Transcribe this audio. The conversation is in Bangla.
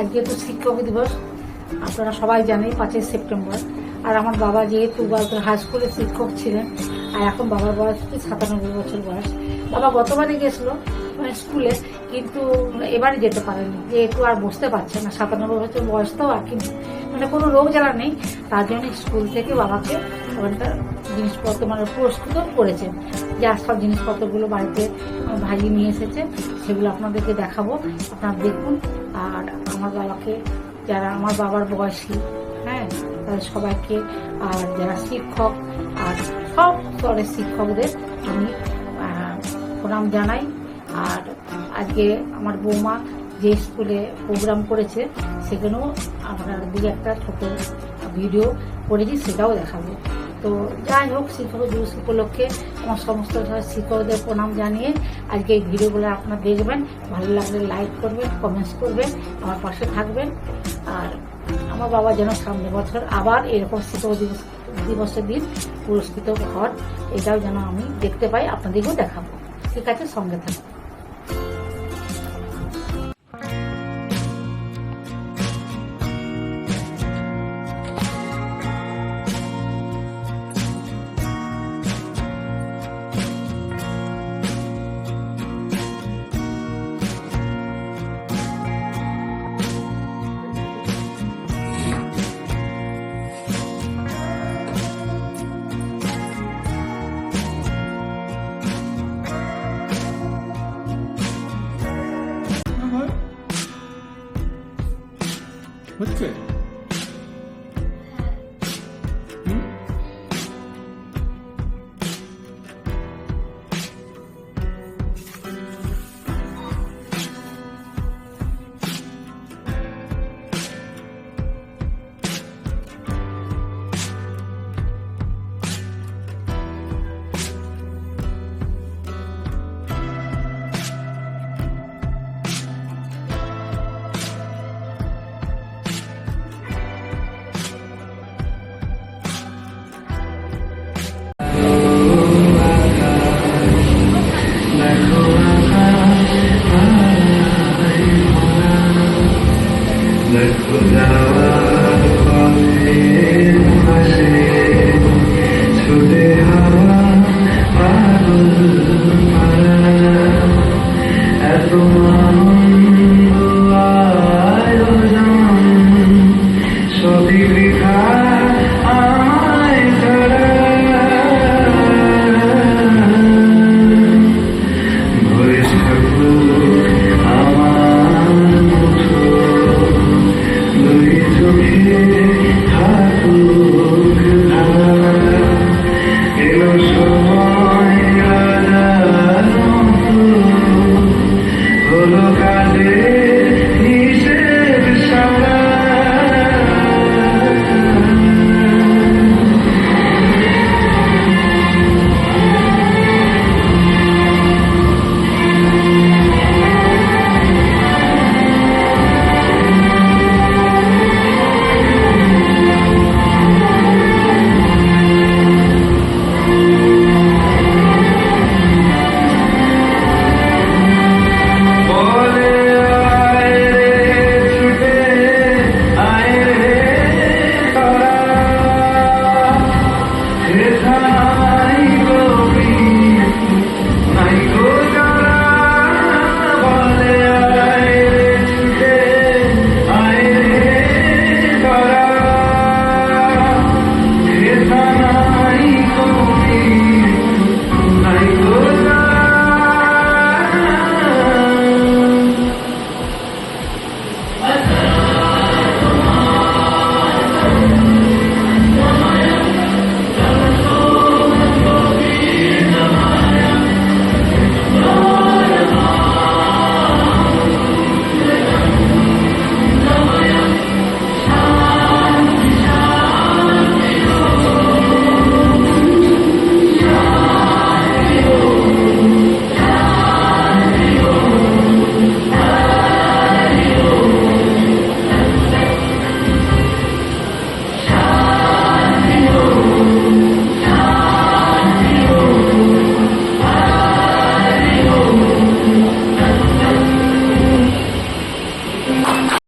আজকে তো শিক্ষক দিবস, আপনারা সবাই জানেন পাঁচই সেপ্টেম্বর। আর আমার বাবা যেহেতু হাই স্কুলের শিক্ষক ছিলেন, আর এখন বাবার বয়স হচ্ছে সাতানব্বই বছর বয়স। বাবা গতবারে গেছিল মানে স্কুলে কিন্তু এবারে যেতে পারেনি, যেহেতু আর বসতে পারছে না, সাতানব্বই বছর বয়স তো আর কিন্তু মানে কোনো রোগ জ্বালা নেই, তার জন্য স্কুল থেকে বাবাকে ওখানকার জিনিসপত্র মানে প্রস্তুত করেছেন যার সব জিনিসপত্রগুলো বাড়িতে আমার নিয়ে এসেছে, সেগুলো আপনাদেরকে দেখাবো। আপনারা দেখুন, আর আমার বাবাকে, যারা আমার বাবার বয়সী হ্যাঁ তাদের সবাইকে, আর যারা শিক্ষক, আর সব স্তরের শিক্ষকদের আমি প্রণাম জানাই। আর আজকে আমার বৌমা যে স্কুলে প্রোগ্রাম করেছে, সেখানেও আমরা দিকে একটা ছোট ভিডিও করেছি, সেটাও দেখাবো। তো যাই হোক শিক্ষক দিবস উপলক্ষে আমার সমস্ত শিক্ষকদের প্রণাম জানিয়ে আজকে এই ভিডিওগুলো আপনারা দেখবেন। ভালো লাগলে লাইক করবেন কমেন্টস করবেন, আমার পাশে থাকবেন। আর আমার বাবা যেন সামনে বছর আবার এরকম শিক্ষক দিবস, দিবসের দিন পুরস্কৃত হন, এটাও যেন আমি দেখতে পাই, আপনাদেরকেও দেখাবো। ঠিক আছে, সঙ্গে থাকুন। What's good? Let go down,